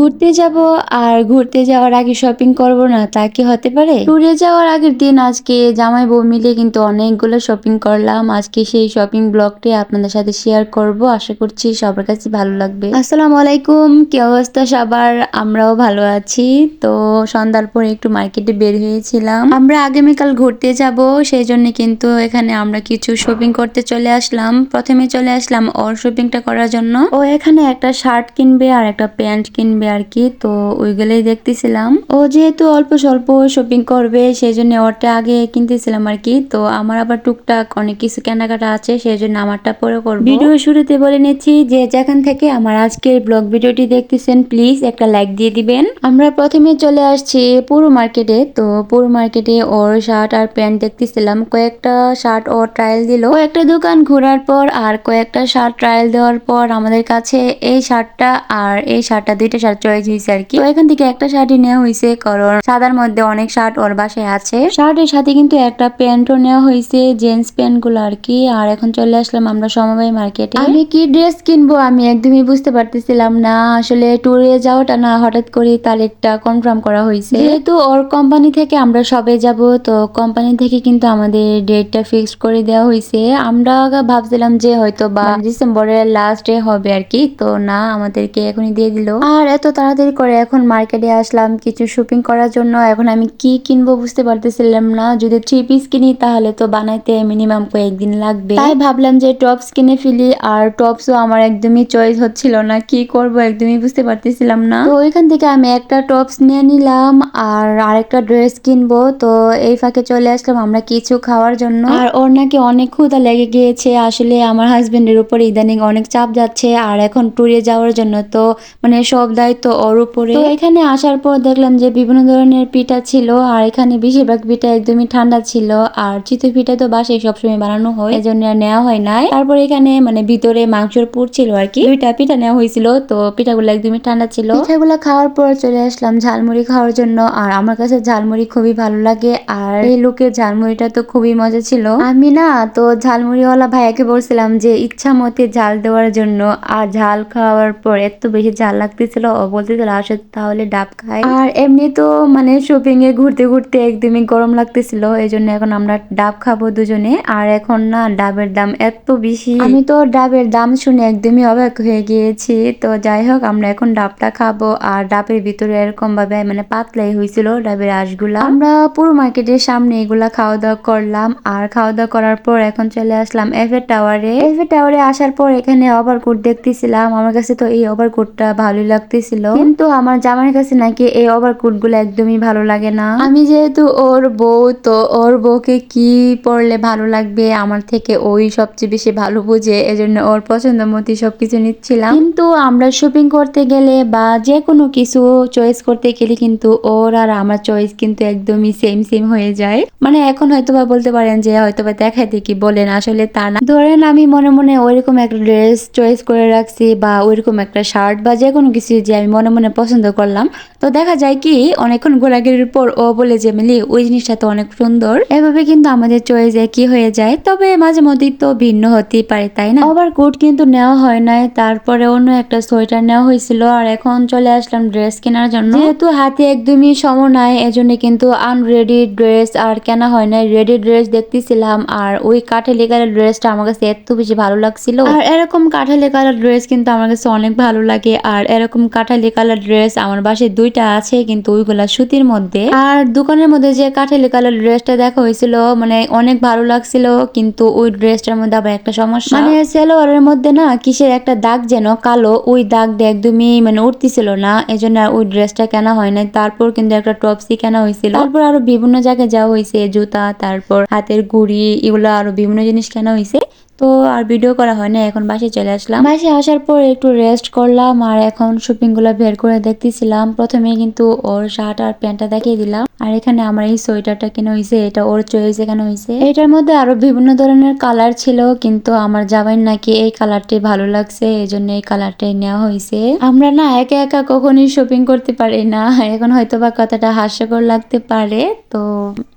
ঘুরতে যাব আর ঘুরতে যাওয়ার আগে শপিং করব না, তা কি হতে পারে? ট্যুরে যাওয়ার আগের দিন আজকে জামাই বউ মিলে কিন্তু অনেকগুলো শপিং করলাম। আজকে সেই শপিং ব্লগটি আপনাদের সাথে শেয়ার করব। আশা করছি সবার কাছে ভালো লাগবে। আসসালামু আলাইকুম, কি অবস্থা সবার? আমরাও ভালো আছি। তো সন্ধ্যার পরে একটু মার্কেটে বের হয়েছিলাম। আমরা আগামীকাল ঘুরতে যাব, সেই জন্য কিন্তু এখানে আমরা কিছু শপিং করতে চলে আসলাম। প্রথমে চলে আসলাম ওর শপিংটা করার জন্য। ও এখানে একটা শার্ট কিনবে আর একটা প্যান্ট কিনবে। আর কি তো ওইগুলোই দেখতেছিলাম। ও যেহেতু অল্প স্বল্প শপিং করবে সেই জন্য ওরটা আগে কিনতেছিলাম আর কি তো আমার আবার টুকটাক অনেক কিছু কেনাকাটা আছে সেই জন্য আমারটা পরে করব। ভিডিও শুরুতে বলে নিচ্ছি যে যেখান থেকে আমার আজকের ব্লগ ভিডিওটি দেখতেছেন, প্লিজ একটা লাইক দিয়ে দিবেন। আমরা প্রথমে চলে আসছি পুরো মার্কেটে। তো পুরো মার্কেটে ওর শার্ট আর প্যান্ট দেখতেছিলাম। কয়েকটা শার্ট ও ট্রায়াল দিল। কয়েকটা দোকান ঘোরার পর আর কয়েকটা শার্ট ট্রায়াল দেওয়ার পর আমাদের কাছে এই শার্টটা আর এই শার্টটা দুইটা শার্ট চয়েস হয়েছে আর কি। তো এখান থেকে একটা শার্টই নেওয়া হয়েছে কারণ সাদার মধ্যে অনেক শার্ট ওর বাসায় আছে। শার্টের সাথে কিন্তু একটা প্যান্টও নেওয়া হয়েছে জেন্টস প্যান্টগুলো আর কি। আর এখন চলে আসলাম আমরা সমবায় মার্কেটে। আমি কি ড্রেস কিনবো আমি একদমই বুঝতে পারতেছিলাম না। আসলে ট্যুরে যাওয়াটা না, হঠাৎ করে তারিখটা কনফার্ম করা হয়েছে যেহেতু ওর কোম্পানি থেকে আমরা সবে যাব, তো কোম্পানি থেকে কিন্তু আমাদের ডেটটা ফিক্সড করে দেওয়া হয়েছে আমরা ভাবছিলাম যে হয়তো বা ডিসেম্বরের লাস্টে হবে আর কি, তো না, আমাদেরকে এখনই দিয়ে দিল। আর এত তাড়াতাড়ি করে এখন মার্কেটে আসলাম, কিছু শপিং করার জন্য। এখন আমি কি কিনবো বুঝতে পারতেছিলাম না। যদি থ্রি পিস কিনি, তাহলে তো বানাইতে মিনিমাম কয়েকদিন লাগবে। তাই ভাবলাম যে টপস কিনে ফেলি, আর টপসও আমার একদমই চয়েস হচ্ছিল না। কি করব একদমই বুঝতে পারতেছিলাম না। তো ওইখান থেকে আমি একটা টপস নিয়ে নিলাম, আর আরেকটা ড্রেস কিনবো। তো এই ফাঁকে চলে আসলাম আমরা কিছু খাওয়ার জন্য। আর ওর নাকি অনেক ক্ষুধা লেগে গিয়েছে। আসলে আমার হাজবেন্ডের উপর ইদানিং অনেক চাপ যাচ্ছে, আর এখন ট্যুরে যাওয়ার জন্য তো মানে সব দায়িত্ব ওর উপরে। তো এখানে আসার পর দেখলাম যে বিভিন্ন ধরনের পিঠা ছিল আর এখানে বেশিরভাগ পিঠা একদমই ঠান্ডা ছিল আর চিতই পিঠা তো বাসায় সবসময় বানানো হয় এজন্য নেওয়া হয় নাই। তারপর এখানে মানে ভিতরে মাংসের পুর ছিল আর কি দুইটা পিঠা নেওয়া হয়েছিল তো পিঠাগুলো একদমই ঠান্ডা ছিল। পিঠাগুলো খাওয়ার পর চলে আসলাম ঝালমুড়ি খাওয়ার জন্য আর আমার কাছে ঝালমুড়ি খুবই ভালো লাগে আর এই লোকের ঝালমুড়িটা তো খুবই মজা ছিল। আমি না তো ঝালমুড়িওয়ালা ভাইয়াকে বলছিলাম যে ইচ্ছা মতে ঝাল দেওয়ার জন্য আর ঝাল খাওয়ার পর এত বেশি ঝাল লাগতেছিল ও বলতেছিল আসে তাহলে ডাব খাই। আর এমনি তো মানে শপিং এ ঘুরতে ঘুরতে একদমই গরম লাগতেছিল এই জন্য এখন আমরা ডাব খাব দুজনে। আর এখন না ডাবের দাম এত বেশি। আমি তো ডাবের দাম শুনে একদমই অবাক হয়ে গিয়েছি। তো যাই হোক আমরা এখন ডাবটা খাব। আর ডাবের ভিতরে এরকম ভাবে মানে পাতলাই হয়েছিল ডাবের আঁশগুলা। আমরা পুরো মার্কেটের সামনে এগুলা খাওয়া দাওয়া করলাম। আর খাওয়া দাওয়া করার পর এখন চলে আসলাম এফের টাওয়ারে এফের টাওয়ারে আসার পর এখানে ওভারকোট দেখতেছিলাম। আমার কাছে তো এই ওভারকোটটা ভালোই লাগতেছিল। কিন্তু আমার জামাইয়ের কাছে নাকি এই ওভারকোটগুলো একদমই ভালো লাগে না। আমি যেহেতু ওর বউ তো ওর বউকে কি পরলে ভালো লাগবে? আমার থেকে ওই সবচেয়ে বেশি ভালো বুঝে এজন্য ওর পছন্দ মতো সবকিছু নিচ্ছিলাম। কিন্তু আমরা শপিং করতে গেলে বা যে কোনো কিছু চয়েস করতে গেলে কিন্তু ওর আর আমার চয়েস কিন্তু একদমই সেম সেম হয়ে যায়। মানে এখন হয়তো বা বলতে পারেন যে হয়তো বা দেখাইতে কি বলেন আসলে তা না। ধরেন আমি মনে মনে ওইরকম একটা ড্রেস চয়েস করে রাখছি বা ওইরকম একটা শার্ট বা যে কোনো কিছু যে আমি মনে মনে পছন্দ করলাম। তো দেখা যায় কি অনেকক্ষণ ঘোরাঘুরির পর ও বলে যে মিলি ওই জিনিসটা তো অনেক সুন্দর। এভাবে কিন্তু আমাদের চয়েস কি হয়ে যায় তবে মাঝে মধ্যেই তো ভিন্ন হতেই পারে তাই না? আবার কোট কিন্তু নেওয়া হয় নাই তারপরে অন্য একটা সোয়েটার নেওয়া হয়েছিল আর এখন চলে আসলাম ড্রেস কেনার জন্য। যেহেতু হাতে একদমই সম নাই এজন্য কিন্তু আনরেডি ড্রেস আর কেনা হয় নাই। রেডি ড্রেস দেখতেছিলাম আর ওই কাঠেলি কালার ড্রেসটা আমার কাছে এত বেশি ভালো লাগছিল। আর এরকম কাঠালি কালার ড্রেস কিন্তু আমার কাছে অনেক ভালো লাগে আর এরকম কাঠালি কালার ড্রেস আমার বাসায় দুইটা আছে, কিন্তু ওইগুলা সুতির মধ্যে। আর দোকানের মধ্যে যে কাঠালি কালার ড্রেসটা দেখা হয়েছিল মানে অনেক ভালো লাগছিল, কিন্তু ওই ড্রেসটার মধ্যে আবার একটা সমস্যা। মানে সেলোয়ারের মধ্যে না, কিসের একটা দাগ যেন কালো, ওই দাগটা একদমই মানে উঠতেছিল না, এজন্য ওই ড্রেসটা কেনা হয় নাই। তারপর কিন্তু একটা টপসি কেনা হয়েছিল। তারপর আরও বিভিন্ন জায়গায় যাওয়া হয়েছে, জুতা, তারপর হাতের ঘুড়ি এগুলো আরও বিভিন্ন জিনিস কেনা হয়েছে। তো আর ভিডিও করা হয় না, এখন বাসে চলে আসলাম। বাসে আসার পর একটু রেস্ট করলাম আর এখন শপিংগুলো বের করে দেখতেছিলাম। প্রথমে কিন্তু ওর শার্ট আর প্যান্টটা দেখিয়ে দিলাম। আর এখানে আমার এই সোয়েটারটা কেনা হয়েছে এটা ওর চয়েস এখানে হয়েছে এটার মধ্যে আরও বিভিন্ন ধরনের কালার ছিল, কিন্তু আমার জামাইয়ের নাকি এই কালারটি ভালো লাগছে এই জন্য এই কালারটাই নেওয়া হয়েছে আমরা না একা একা কখনই শপিং করতে পারি না এখন হয়তো বা কথাটা হাস্যকর লাগতে পারে। তো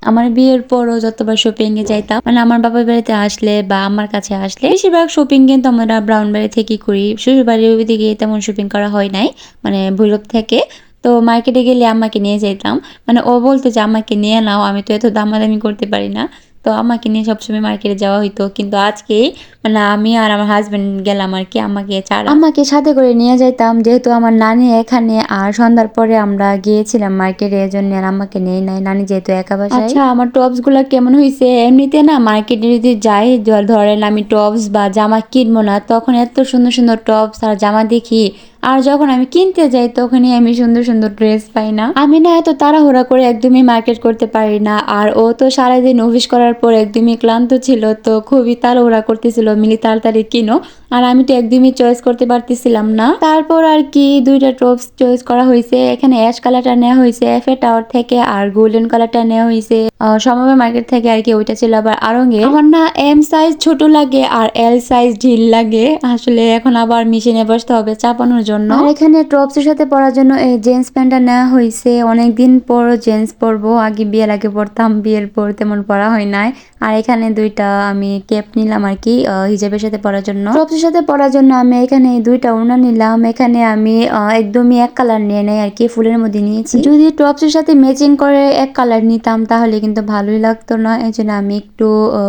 আমার বিয়ের পরও যতবার শপিং এ যাইতাম মানে আমার বাবার বাড়িতে আসলে বা আমার কাছে বাসায় আসলে। বেশিরভাগ শপিং কিন্তু আমরা ব্রাউন বাড়ি থেকে করি। শ্বশুরবাড়ির ওইদিকে তেমন শপিং করা হয় নাই মানে ভৈরব থেকে। তো মার্কেটে গেলে আমাকে নিয়ে যেতাম মানে ও বলতো যে আমাকে নিয়ে নাও, আমি তো এত দামাদামি করতে পারি না। তো আমাকে নিয়ে সবসময় মার্কেটে যাওয়া হইতো। কিন্তু আজকে মানে আমি আর আমার হাজবেন্ড গেলাম আর কি আমাকে ছাড়া। আমাকে সাথে করে নিয়ে যাইতাম যেহেতু আমার নানি এখানে আর সন্ধ্যার পরে আমরা গিয়েছিলাম মার্কেটে এই জন্য আর আমাকে নেই নাই। নানি যেহেতু একা বাসায়। আচ্ছা আমার টপসগুলা কেমন হয়েছে এমনিতে না মার্কেটে যদি যাই ধরেন আমি টপস বা জামা কিনবো না তখন এত সুন্দর সুন্দর টপস আর জামা দেখি আর যখন আমি কিনতে যাই, তখনই আমি সুন্দর সুন্দর ড্রেস পাই না। আমি না এত তাড়াহুড়া করে একদমই মার্কেট করতে পারি না। আর ও তো সারাদিন অফিস করার পর একদমই ক্লান্ত ছিল, তো খুবই তাড়াহুড়া করতেছিল, মিলি তাড়াতাড়ি কিনো। আর আমি তো একদমই চয়েস করতে পারতেছিলাম না। তারপর আর কি দুইটা টপস চয়েস করা হয়েছে এখানে অ্যাশ কালারটা নেওয়া হয়েছে এফে টাওয়ার থেকে, আর গোল্ডেন কালারটা নেওয়া হয়েছে আহ, সমবায় মার্কেট থেকে আর কি ওইটা ছিল। আবার আরঙ্গে আমার না এম সাইজ ছোট লাগে আর এল সাইজ ঢিল লাগে। আসলে এখন আবার মেশিনে বসতে হবে চাপানোর জন্য। আর এখানে টপস এর সাথে পরার জন্য এই জিন্স প্যান্টটা নেওয়া হয়েছে অনেকদিন পর জিন্স পরবো। আগে বিয়ের আগে পরতাম বিয়ের পর তেমন পরা হয় নাই। আর এখানে দুইটা আমি ক্যাপ নিলাম আর কি হিজাবের সাথে পরার জন্য। টপসের সাথে পরার জন্য আমি এখানে দুইটা ওড়না নিলাম। এখানে আমি একদমই এক কালার নিয়ে নেই আর কি, ফুলের মধ্যে নিয়েছি। যদি টপসের সাথে ম্যাচিং করে এক কালার নিতাম, তাহলে কিন্তু ভালোই লাগতো না। এই জন্য আমি একটু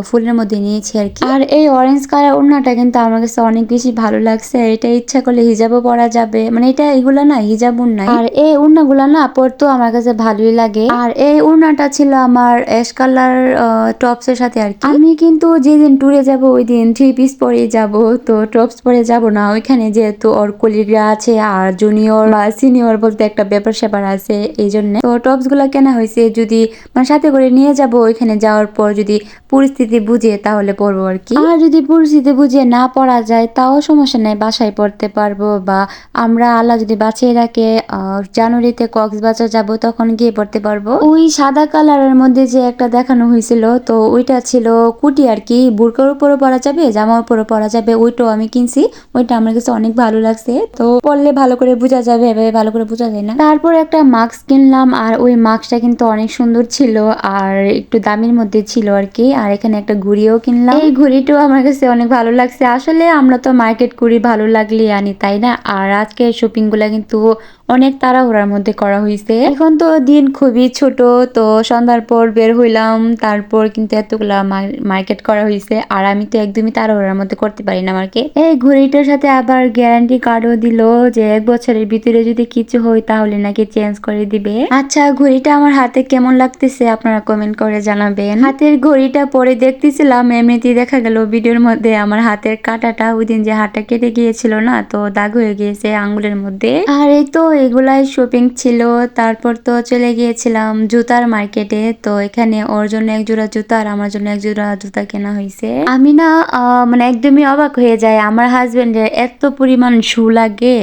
ফুলের মধ্যে নিয়েছি আর কি। আর এই অরেঞ্জ কালার ওড়নাটা কিন্তু আমার কাছে অনেক বেশি ভালো লাগছে। এটা ইচ্ছা করলে হিজাবও পরা যাবে। মানে এটা এগুলা না, হিজাব উন্নাই আর এই উন্নাগুলা না পরতেও আমার কাছে ভালোই লাগে। আর এই উন্নাটা ছিল আমার অ্যাশ কালার টপস এর সাথে আর কি। আমি কিন্তু যেদিন ট্যুরে যাব ওই দিন থ্রি পিস পরে যাব তো টপস পরে যাব না। ওইখানে যেহেতু ওর কলিগরা আছে আর জুনিয়র বা সিনিয়র বলতে একটা ব্যাপার স্যাপার আছে এই জন্য। তো টপসগুলা কেনা হয়েছে যদি মানে সাথে করে নিয়ে যাব ওইখানে যাওয়ার পর যদি পরিস্থিতি বুঝে তাহলে পরবো আর কি। আর যদি পরিস্থিতি বুঝে না পড়া যায় তাও সমস্যা নেই বাসায় পড়তে পারব বা আমরা আল্লাহ যদি বাঁচিয়ে রাখে জানুয়ারিতে কক্সবাজার যাব তখন গিয়ে পড়তে পারব। ওই সাদা কালারের মধ্যে যে একটা দেখানো হয়েছিল তো ওইটা ছিল কুটি আর কি, বুরকার উপরে পরা যাবে, জামার উপরে পরা যাবে, ওইটাও আমি কিনছি। ওইটা আমার কাছে অনেক ভালো লাগছে, তো পরলে ভালো করে বোঝা যাবে, এভাবে ভালো করে বোঝা যায় না। তারপর একটা মাস্ক কিনলাম, আর ওই মাস্কটা কিন্তু অনেক সুন্দর ছিল, আর একটু দামের মধ্যে ছিল আর কি, আর এখানে একটা ঘুড়িও কিনলাম। এই ঘুড়িটাও আমার কাছে অনেক ভালো লাগছে। আসলে আমরা তো মার্কেট করি ভালো লাগলে আনি, তাই না? আর আজকে শপিংগুলা কিন্তু অনেক তাড়াহুড়ার মধ্যে করা হয়েছে এখন তো দিন খুবই ছোট, তো সন্ধ্যার পর বের হইলাম, তারপর কিন্তু এতগুলা মার্কেট করা হয়েছে আর আমি তো একদমই তাড়াহুড়ার মধ্যে করতে পারি না মার্কেট এই ঘড়িটার সাথে আবার গ্যারান্টি কার্ডও দিল যে এক বছরের ভিতরে যদি কিছু হয় তাহলে নাকি চেঞ্জ করে দিবে। আচ্ছা ঘড়িটা আমার হাতে কেমন লাগতেছে আপনারা কমেন্ট করে জানাবেন। হাতের ঘড়িটা পরে দেখতেছিলাম, এমনিতেই দেখা গেল ভিডিওর মধ্যে আমার হাতের কাটাটা ওই দিন যে হাতটা কেটে গিয়েছিল না, তো দাগ হয়ে গিয়েছে আঙ্গুলের মধ্যে। আর এই তো এগুলাই শপিং ছিল। তারপর তো চলে গিয়েছিলাম জুতার মার্কেটে তো এখানে ওর জন্য এক জোড়া জুতা আর আমার জন্য এক জোড়া জুতা কেনা হয়েছে আমি না মানে একদমই অবাক হয়ে যায় আমার হাজবেন্ডের এত পরিমাণ শু লাগে।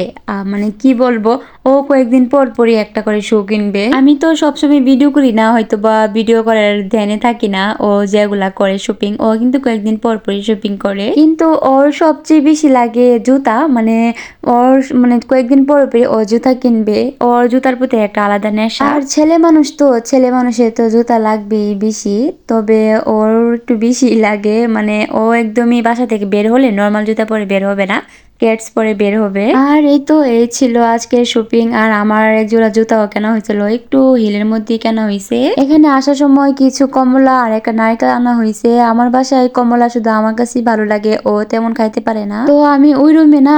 মানে কি বলব? ও কয়েকদিন পর পরই একটা করে শু কিনবে। আমি তো সবসময় ভিডিও করি না হয়তো বা ভিডিও করার ধ্যানে থাকি না। ও যেগুলা করে শপিং ও কিন্তু কয়েকদিন পর পরই শপিং করে। কিন্তু ওর সবচেয়ে বেশি লাগে জুতা মানে ওর মানে কয়েকদিন পর পরই ও জুতা কিনবে। ওর জুতার প্রতি একটা আলাদা নেশা। আর ছেলে মানুষ তো, ছেলে মানুষের তো জুতা লাগবেই বেশি। তবে ওর একটু বেশি লাগে মানে ও একদমই বাসা থেকে বের হলে নর্মাল জুতা পরে বের হবে না। কেটস পরে বের হবে। আর এই তো এই ছিল আজকের শপিং আর আমার এক জোড়া জুতাও কেনা হয়েছিল। একটু হিলের মধ্যে কেনা হয়েছে। এখানে আসার সময় কিছু কমলা আর একটা নারকেল আনা হয়েছে। আমার বাসায় কমলা শুধু আমার কাছেই ভালো লাগে। ও তেমন খাইতে পারে না। তো আমি ওই রুমে না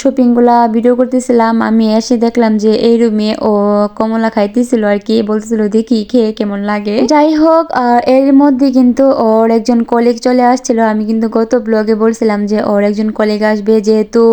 শপিংগুলা ভিডিও করতেছিলাম। আমি এসে দেখলাম যে এই রুমে ও কমলা খাইতেছিল আর কি। বলতেছিল, দেখি, খেয়ে কেমন লাগে? যাই হোক এর মধ্যে কিন্তু ওর একজন কলিগ চলে আসছিল। আমি কিন্তু গত ব্লগে বলছিলাম যে ওর একজন কলিগ আসবে। যেহেতু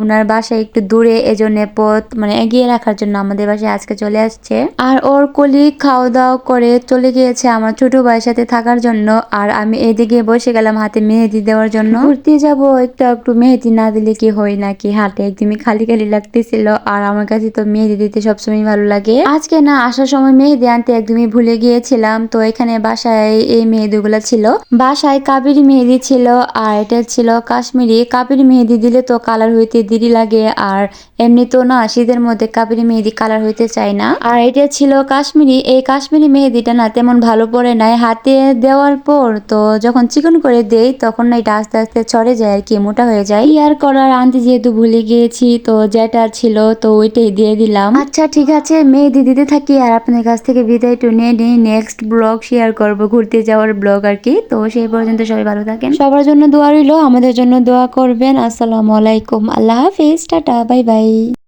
ওনার বাসায় একটু দূরে, এজন্য পথ মানে এগিয়ে রাখার জন্য আমাদের বাসায় আজকে চলে আসছে। আর ওর কলিগ খাওয়া দাওয়া করে চলে গিয়েছে আমার ছোট ভাইয়ের সাথে থাকার জন্য। আর আমি এদিকে বসে গেলাম হাতে মেহেদি দেওয়ার জন্য। ঘুরতে যাব একটু একটু মেহেদি না দিলে কি হয় নাকি? হাতে একদমই খালি খালি লাগতেছিল। আর আমার কাছে তো মেহেদি দিতে সবসময় ভালো লাগে। আজকে না আসার সময় মেহেদি আনতে একদমই ভুলে গিয়েছিলাম। তো এখানে বাসায় এই মেহেদি মেহেদিগুলো ছিল। বাসায় কাবেরি মেহেদি ছিল, আর এটা ছিল কাশ্মীরি। কাবেরি মেহেদি দিলে তো কালার কালার হইতে দেরি লাগে, আর এমনিতেও না শীতের মধ্যে কাবেরি মেহেদি কালার হইতে চায় না। আর এটা ছিল কাশ্মীরি, এই কাশ্মীরি মেহেদিটা না তেমন ভালো পড়ে নাই। হাতে দেওয়ার পর তো যখন চিকন করে দেই, তখন না এটা আস্তে আস্তে ছড়ে যায় আর কি, মোটা হয়ে যায়। ইয়ার করার আনতে যেহেতু ভুলে গিয়েছি, তো যেটা ছিল তো ওইটাই দিয়ে দিলাম। আচ্ছা ঠিক আছে, মেহেদি দিতে থাকি আর আপনাদের কাছ থেকে বিদায় একটু নিয়ে নেক্সট ব্লগ শেয়ার করব, ঘুরতে যাওয়ার ব্লগ আর কি। তো সেই পর্যন্ত সবাই ভালো থাকেন। সবার জন্য দোয়া রইল, আমাদের জন্য দোয়া করবেন। আসসালামু আলাইকুম। আল্লাহ হাফিজ। Tata bye bye.